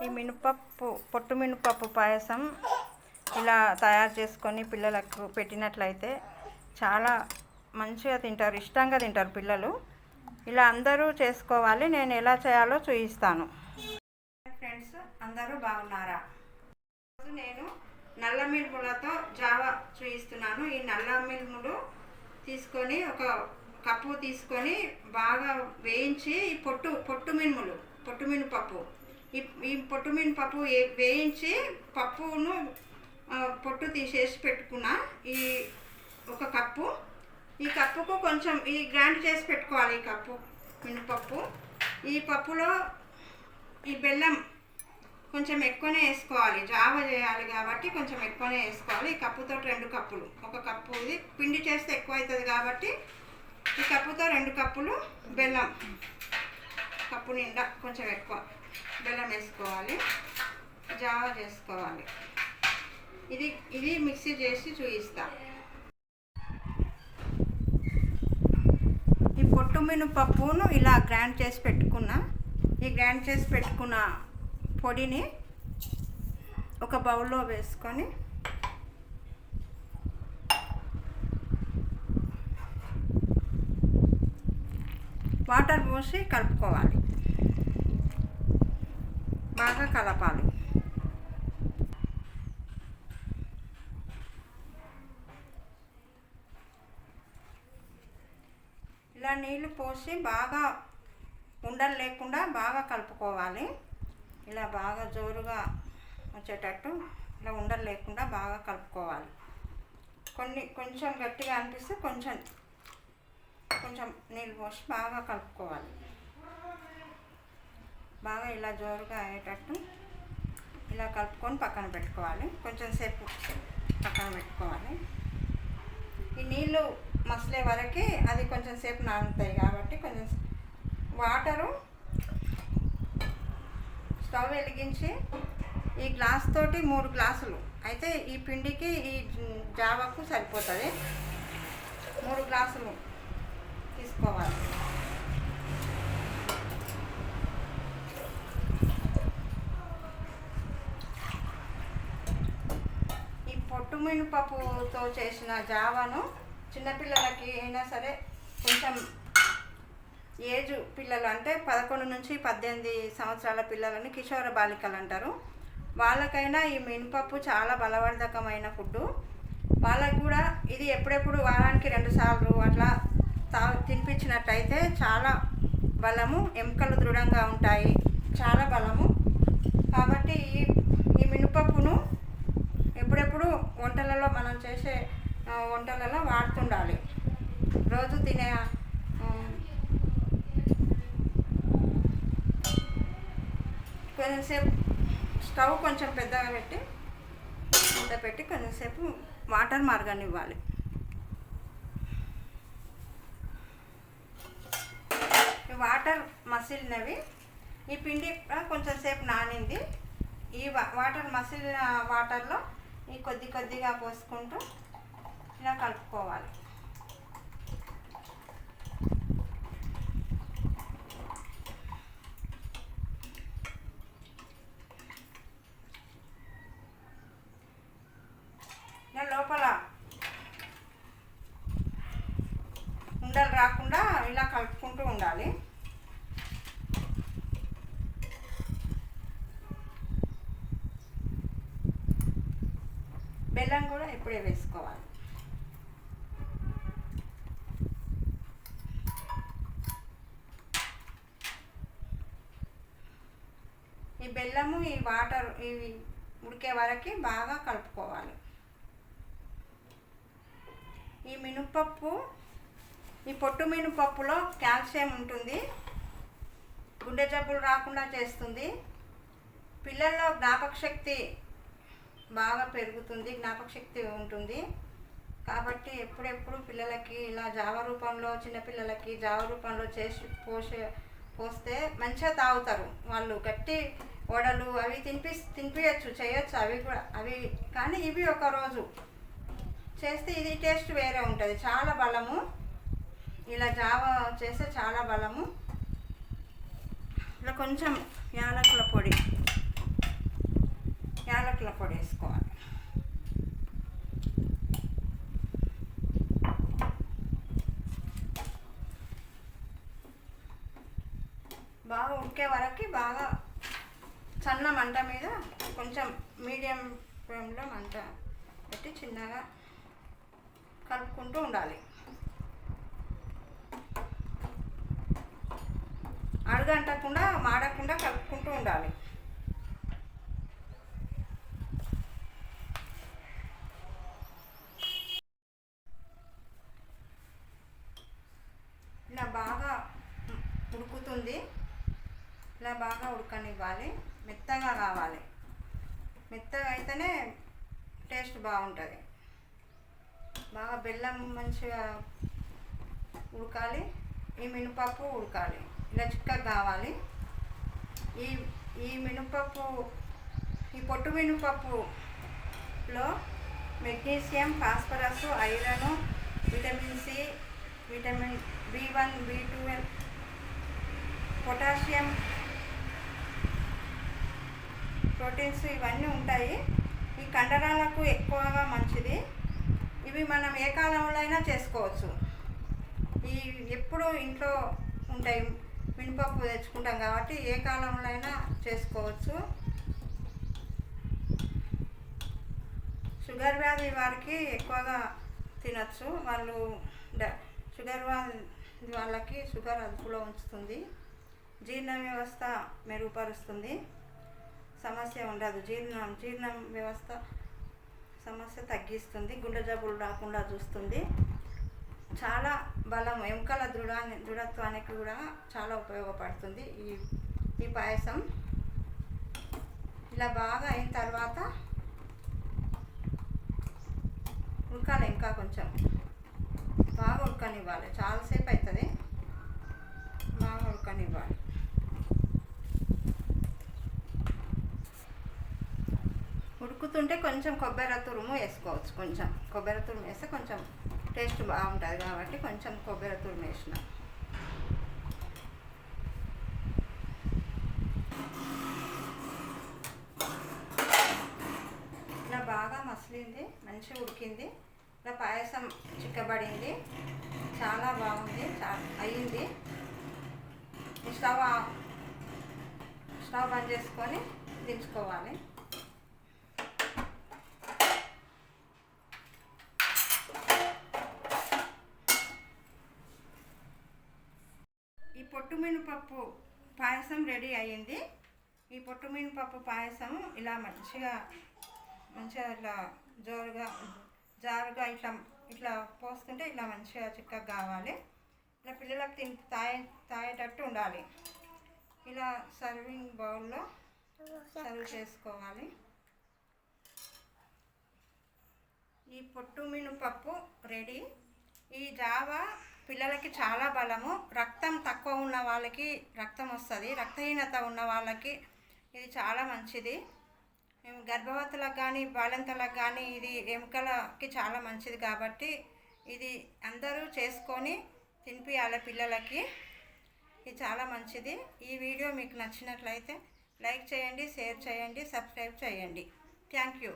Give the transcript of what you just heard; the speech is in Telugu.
ఈ మినపప్పు పొట్టు మినపప్పు పాయసం ఇలా తయారు చేసుకొని పిల్లలకు పెట్టినట్లయితే చాలా మంచిగా తింటారు ఇష్టంగా తింటారు పిల్లలు. ఇలా అందరూ చేసుకోవాలి నేను ఎలా చేయాలో చూపిస్తాను ఫ్రెండ్స్ అందరూ బాగున్నారా? ఈరోజు నేను నల్ల మినుములతో జావా చూపిస్తున్నాను ఈ నల్ల మినుములు తీసుకొని ఒక కప్పు తీసుకొని బాగా వేయించి ఈ పొట్టు పొట్టు మినుములు పొట్టు మినుపప్పు ఈ ఈ పొట్టు మినపప్పు వేయించి పప్పును పొట్టు తీసేసి పెట్టుకున్న. ఈ ఒక కప్పు. ఈ కప్పుకు కొంచెం ఈ గ్రైండ్ చేసి పెట్టుకోవాలి ఈ కప్పు మినపప్పు. ఈ పప్పులో ఈ బెల్లం కొంచెం ఎక్కువనే వేసుకోవాలి. జావ చేయాలి కాబట్టి కొంచెం ఎక్కువనే వేసుకోవాలి. ఈ కప్పుతో రెండు కప్పులు. ఒక కప్పు ఇది పిండి చేస్తే ఎక్కువ అవుతుంది కాబట్టి ఈ కప్పుతో రెండు కప్పులు బెల్లం. కప్పు నిండా కొంచెం ఎక్కువ. బెల్లం వేసుకోవాలి. జావ చేసుకోవాలి. ఇది ఇది మిక్సీ చేసి చూపిస్తా. ఈ పొట్టు మినపప్పును ఇలా గ్రైండ్ చేసి పెట్టుకున్న. ఈ గ్రైండ్ చేసి పెట్టుకున్న పొడిని ఒక బౌల్లో వేసుకొని వాటర్ పోసి కలుపుకోవాలి. బాగా కలపాలి. ఇలా నీళ్ళు పోసి బాగా ఉండలు లేకుండా బాగా కలుపుకోవాలి. ఇలా బాగా జోరుగా వచ్చేటట్టు ఇలా ఉండలు లేకుండా బాగా కలుపుకోవాలి. కొన్ని కొంచెం గట్టిగా అనిపిస్తే కొంచెం కొంచెం నీళ్ళు పోసి బాగా కలుపుకోవాలి. బాగా ఇలా జోరుగా అయ్యేటట్టు ఇలా కలుపుకొని పక్కన పెట్టుకోవాలి. కొంచెం సేపు పక్కన పెట్టుకోవాలి. ఈ నీళ్ళు మసలే వరకు అది కొంచెం సేపు నానుతాయి కాబట్టి కొంచెం వాటరు స్టవ్ వెలిగించి ఈ గ్లాస్ తోటి మూడు గ్లాసులు. అయితే ఈ పిండికి ఈ జావాకు సరిపోతుంది. మూడు గ్లాసులు తీసుకోవాలి. ఈ చేసిన జావాను చిన్నపిల్లలకి అయినా సరే కొంచెం ఏజ్ పిల్లలు అంటే పదకొండు నుంచి పద్దెనిమిది సంవత్సరాల పిల్లలని కిషోర బాలికలు అంటారు. వాళ్ళకైనా ఈ మినపప్పు చాలా బలవర్ధకమైన ఫుడ్డు. వాళ్ళకు కూడా ఇది ఎప్పుడెప్పుడు వారానికి రెండు సార్లు అట్లా తా తినిపించినట్టయితే చాలా బలము ఎముకలు దృఢంగా ఉంటాయి. చాలా బలము. కాబట్టి ఈ ఈ మినపప్పును ఎప్పుడెప్పుడు వంటలలో మనం చేసే ఆ, వంటలలో వాడుతుండాలి. రోజు తినే కొంచెంసేపు స్టవ్ కొంచెం పెద్దగా పెట్టి మూత పెట్టి కొంచెంసేపు వాటర్ మార్గాన్ని ఇవ్వాలి వాటర్ మసిలినవి ఈ పిండి కొంచెంసేపు కొంచెం సేపు నానింది. ఈ వాటర్ మసిలిన వాటర్లో ఈ కొద్ది కొద్దిగా పోసుకుంటూ ఇలా కలుపుకోవాలి. ఇలా లోపల ఉండలు రాకుండా ఇలా కలుపుకుంటూ ఉండాలి. బెల్లం కూడా ఇప్పుడే వేసుకోవాలి ఈ బెల్లము ఈ వాటర్ ఇవి ఉడికే వరకు బాగా కలుపుకోవాలి. ఈ మినపప్పు ఈ పొట్టు మినపప్పులో కాల్షియం ఉంటుంది. గుండె జబ్బులు రాకుండా చేస్తుంది. పిల్లల్లో జ్ఞాపక శక్తి బాగా పెరుగుతుంది జ్ఞాపక శక్తి ఉంటుంది. కాబట్టి ఎప్పుడెప్పుడు పిల్లలకి ఇలా జావ రూపంలో చిన్నపిల్లలకి జావ రూపంలో చేసి పోసే పోస్తే మంచిగా తాగుతారు. వాళ్ళు గట్టి వడలు అవి తినిపి తినిపించచ్చు చేయొచ్చు అవి కూడా అవి కానీ ఇవి ఒక రోజు. చేస్తే ఇది టేస్ట్ వేరే ఉంటుంది. చాలా బలము. ఇలా జావ చేస్తే చాలా బలము. ఇలా కొంచెం యాలకుల పొడి యాలకుల పొడి వేసుకోవాలి. బాగా సన్న మంట మీద కొంచెం మీడియం ఫ్లేమ్లో మంట పెట్టి చిన్నగా కలుపుకుంటూ ఉండాలి. అడుగంటకుండా మాడకుండా కలుపుకుంటూ ఉండాలి ఇలా బాగా ఉడుకుతుంది ఇలా బాగా ఉడకనివ్వాలి. మెత్తగా కావాలి. మెత్తగా అయితేనే టేస్ట్ బాగుంటుంది. బాగా బెల్లం మంచిగా ఉడకాలి. ఈ మినపప్పు ఉడకాలి. ఇలా చిక్కగా కావాలి. ఈ ఈ మినపప్పు ఈ పొట్టు మినపప్పులో magnesium phosphorus iron vitamin C vitamin B one B two potassium proteins ఇవన్నీ ఉంటాయి. ఈ కండరాలకు ఎక్కువగా మంచిది. ఇవి మనం ఏ కాలంలో అయినా చేసుకోవచ్చు. ఈ ఎప్పుడు ఇంట్లో ఉంటాయి. మినపప్పు తెచ్చుకుంటాం కాబట్టి ఏ కాలంలో అయినా చేసుకోవచ్చు. షుగర్ వ్యాధి వారికి ఎక్కువగా తినచ్చు. వాళ్ళు డ- షుగర్ వ్యాధి వాళ్ళకి షుగర్ అదుపులో ఉంచుతుంది. జీర్ణ వ్యవస్థ మెరుగుపరుస్తుంది. సమస్య ఉండదు. జీర్ణం జీర్ణ వ్యవస్థ సమస్య తగ్గిస్తుంది. గుండె జబ్బులు రాకుండా చూస్తుంది. చాలా బలం ఎముకల దృఢాన్ని దృఢత్వానికి కూడా చాలా ఉపయోగపడుతుంది ఈ ఈ పాయసం. ఇలా బాగా అయిన తర్వాత ఉడకాలి ఇంకా కొంచెం. బాగా ఉడకనివ్వాలి. చాలాసేపు అవుతుంది. బాగా ఉడకనివ్వాలి. ఉడుకుతుంటే కొంచెం కొబ్బరి తురుము వేసుకోవచ్చు. కొంచెం కొబ్బరి తురుము వేస్తే కొంచెం టేస్ట్ బాగుంటుంది కాబట్టి కొంచెం కొబ్బరి తురుము వేసిన. ఇలా బాగా మసిలింది మంచిగా ఉడికింది. ఇలా పాయసం చిక్కబడింది. చాలా బాగుంది చా అయ్యింది. స్టవ్ స్టవ్ బంద్ చేసుకొని దించుకోవాలి ఈ పొట్టు మినపప్పు పాయసం రెడీ అయ్యింది. ఈ పొట్టు మినపప్పు పాయసం ఇలా మంచిగా మంచిగా ఇట్లా జోరుగా జారుగా ఇట్లా ఇట్లా పోస్తుంటే ఇట్లా మంచిగా చిక్కగా కావాలి. ఇలా పిల్లలకు తిని తాగే తాగేటట్టు ఉండాలి. ఇలా సర్వింగ్ బౌల్లో సర్వ్ చేసుకోవాలి. ఈ పొట్టు మినపప్పు రెడీ. ఈ జావా పిల్లలకి చాలా బలము. రక్తం తక్కువ ఉన్న వాళ్ళకి రక్తం వస్తుంది. రక్తహీనత ఉన్న వాళ్ళకి ఇది చాలా మంచిది. ఏం గర్భవతులకు కానీ బాలింతలకు కానీ ఇది ఎముకలకి చాలా మంచిది కాబట్టి ఇది అందరూ చేసుకొని తినిపించాలి పిల్లలకి. ఇది చాలా మంచిది. ఈ వీడియో మీకు నచ్చినట్లయితే లైక్ చేయండి షేర్ చేయండి సబ్స్క్రైబ్ చేయండి. Thank you.